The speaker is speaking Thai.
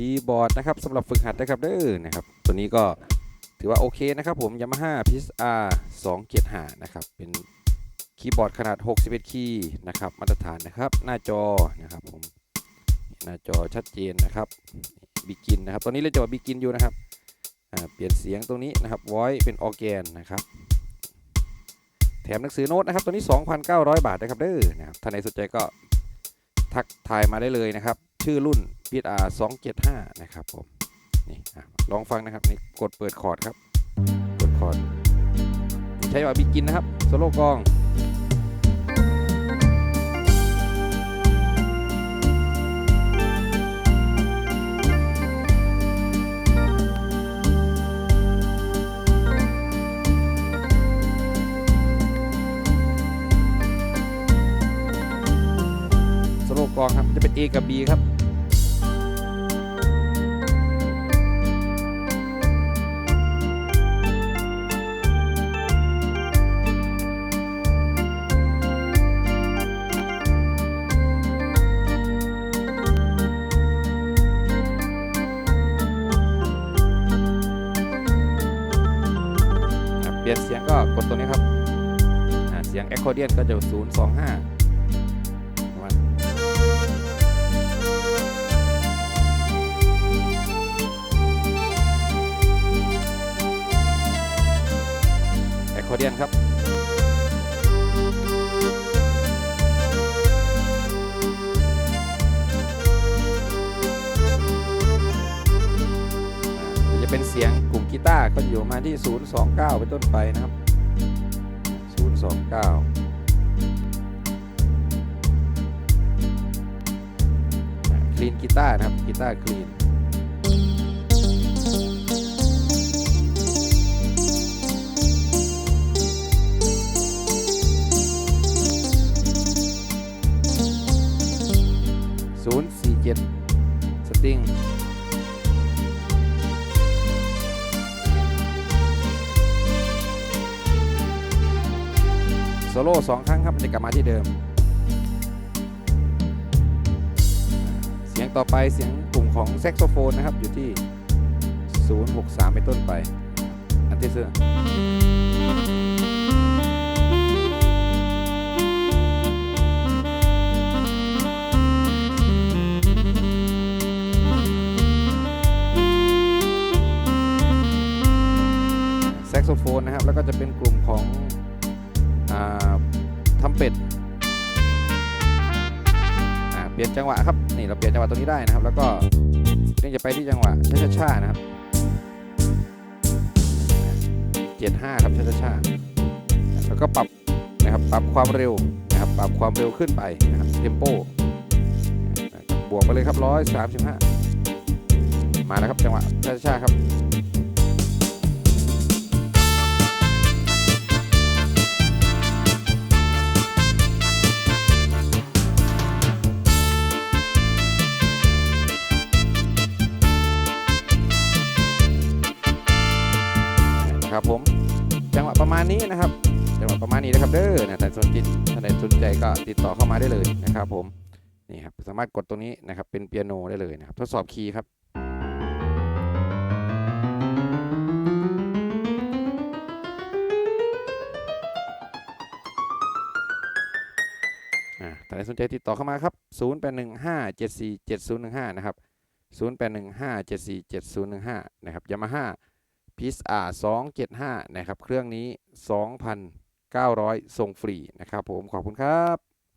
คีย์บอร์ดนะครับสำหรับฝึกหัดนะครับเด้อนะครับ ตัวนี้ก็ถือว่าโอเคนะครับผม Yamaha PSR 275นะครับ เป็นคีย์บอร์ดขนาด 61 คีย์นะครับ มาตรฐานนะครับ หน้าจอนะครับผม หน้าจอชัดเจนนะครับบิกินนะครับตัวนี้เล่นจอบิกินอยู่นะครับ เปลี่ยนเสียงตรงนี้นะครับ voice เป็นออแกนนะครับ แถมหนังสือโน้ตนะครับ ตัวนี้ 2,900 บาทนะครับเด้อนะครับท่านใดสนใจก็ทักทายมาได้เลยนะครับ ชื่อรุ่น PSR 275นะครับผมนี่ลองฟังนะครับนี่กดเปิดคอร์ดครับกดคอร์ดใช้ว่าบิกินนะครับโซโล่กองโลกองครับจะเป็น A กับ B ครับ ลี่ยนเสียงก็กดตัวนี้ครับเสียง a c c o r d i o n ก็จะ 025แอคคอร์เดียนครับ จะเป็นเสียง กีตาร์ก็อยู่มาที่ 029 เป็นต้นไปนะครับ 029คลีนกีตาร์นะครับกีตาร์คลีนศูนย์สี่เจ็ดสติง โซโล่สองครั้งครับมันจะกลับมาที่เดิม เสียงต่อไปเสียงกลุ่มของแซกโซโฟนนะครับ อยู่ที่ 063 เป็นต้นไป อันที่เสื้อแซกโซโฟนนะครับ แล้วก็จะเป็นกลุ่มของ ทำเป็ดอ่าเปลี่ยนจังหวะครับนี่เราเปลี่ยนจังหวะตรงนี้ได้นะครับ แล้วก็นี่จะไปที่จังหวะช้าๆนะครับเจ็ดห้าครับช้าๆแล้วก็ปรับนะครับปรับความเร็วนะครับปรับความเร็วขึ้นไปนะครับเทมโปบวกไปเลยครับร้อยสามสิบห้ามาแล้วครับจังหวะช้าๆครับ นะครับผมจังหวะประมาณนี้นะครับจังหวะประมาณนี้นะครับเด้อนะแต่สนใจท่านใดสนใจก็ติดต่อเข้ามาได้เลยนะครับผมนี่ครับสามารถกดตรงนี้นะครับเป็นเปียโนได้เลยนะครับทดสอบคีย์ครับอ่าท่านใดสนใจติดต่อเข้ามาครับ 0815747015 นะครับ 0815747015 นะครับ Yamaha พีซอาสองเจ็ดห้านะครับ เครื่องนี้2,900ส่งฟรีนะครับผมขอบคุณครับ